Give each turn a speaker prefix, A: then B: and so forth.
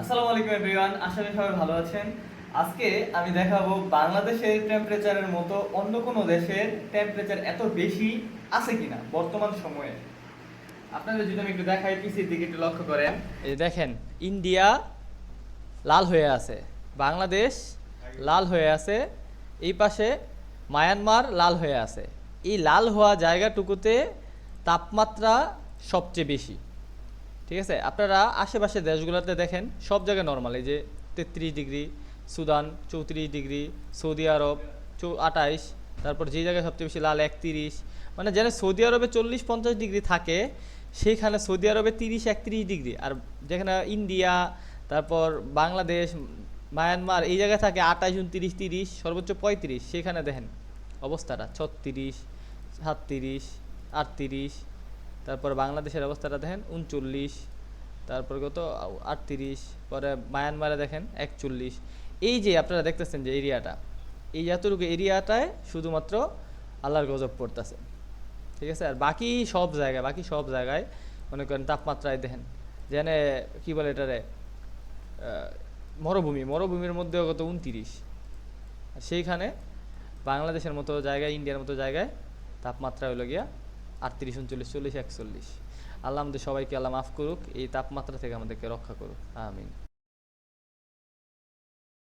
A: আসসালামু আলাইকুম এভরিওয়ান, আশা করি সবাই ভালো আছেন। আজকে আমি দেখাবো বাংলাদেশের টেম্পারেচারের মতো অন্য কোনো দেশের টেম্পারেচার এত বেশি আছে কিনা বর্তমান সময়ে। আপনাদের যদি আমি একটু দেখাই, পিসির দিকে একটু লক্ষ্য করেন। এই দেখেন, ইন্ডিয়া লাল হয়ে আছে, বাংলাদেশ লাল হয়ে আছে, এই পাশে মায়ানমার লাল হয়ে আছে। এই লাল হওয়া জায়গাটুকুতে তাপমাত্রা সবচেয়ে বেশি। ঠিক আছে? আপনারা আশেপাশের দেশগুলোতে দেখেন, সব জায়গায় নর্মাল এই যে তেত্রিশ ডিগ্রি, সুদান চৌত্রিশ ডিগ্রি, সৌদি আরব চৌ আটাইশ তারপর যে জায়গায় সবচেয়ে বেশি লাল, একত্রিশ মানে যেন সৌদি আরবে চল্লিশ পঞ্চাশ ডিগ্রি থাকে, সেইখানে সৌদি আরবে তিরিশ, একত্রিশ ডিগ্রি, আর যেখানে ইন্ডিয়া, তারপর বাংলাদেশ, মায়ানমার, এই জায়গায় থাকে আটাইশ উনত্রিশ, তিরিশ, সর্বোচ্চ পঁয়ত্রিশ সেখানে দেখেন অবস্থাটা, ছত্রিশ, সাতত্রিশ, আটত্রিশ তারপর বাংলাদেশের অবস্থাটা দেখেন, উনচল্লিশ, তারপর কত? আটত্রিশ, পরে মায়ানমারে দেখেন, একচল্লিশ। এই যে আপনারা দেখতেছেন যে এরিয়াটা, এই এতটুকু এরিয়াটায় শুধুমাত্র আল্লাহর গজব পড়তেছে। ঠিক আছে? আর বাকি সব জায়গায়, বাকি সব জায়গায় মনে করেন তাপমাত্রায় দেখেন, যেন কি বলে এটারে মরুভূমি, মরুভূমির মধ্যেও কত? উনতিরিশ। সেইখানে বাংলাদেশের মতো জায়গায়, ইন্ডিয়ার মতো জায়গায় তাপমাত্রা হলো গিয়া আটত্রিশ, উনচল্লিশ, চল্লিশ, একচল্লিশ। আল্লাহ আমাদের সবাইকে আল্লাহ মাফ করুক, এই তাপমাত্রা থেকে আমাদেরকে রক্ষা করুক। আমিন।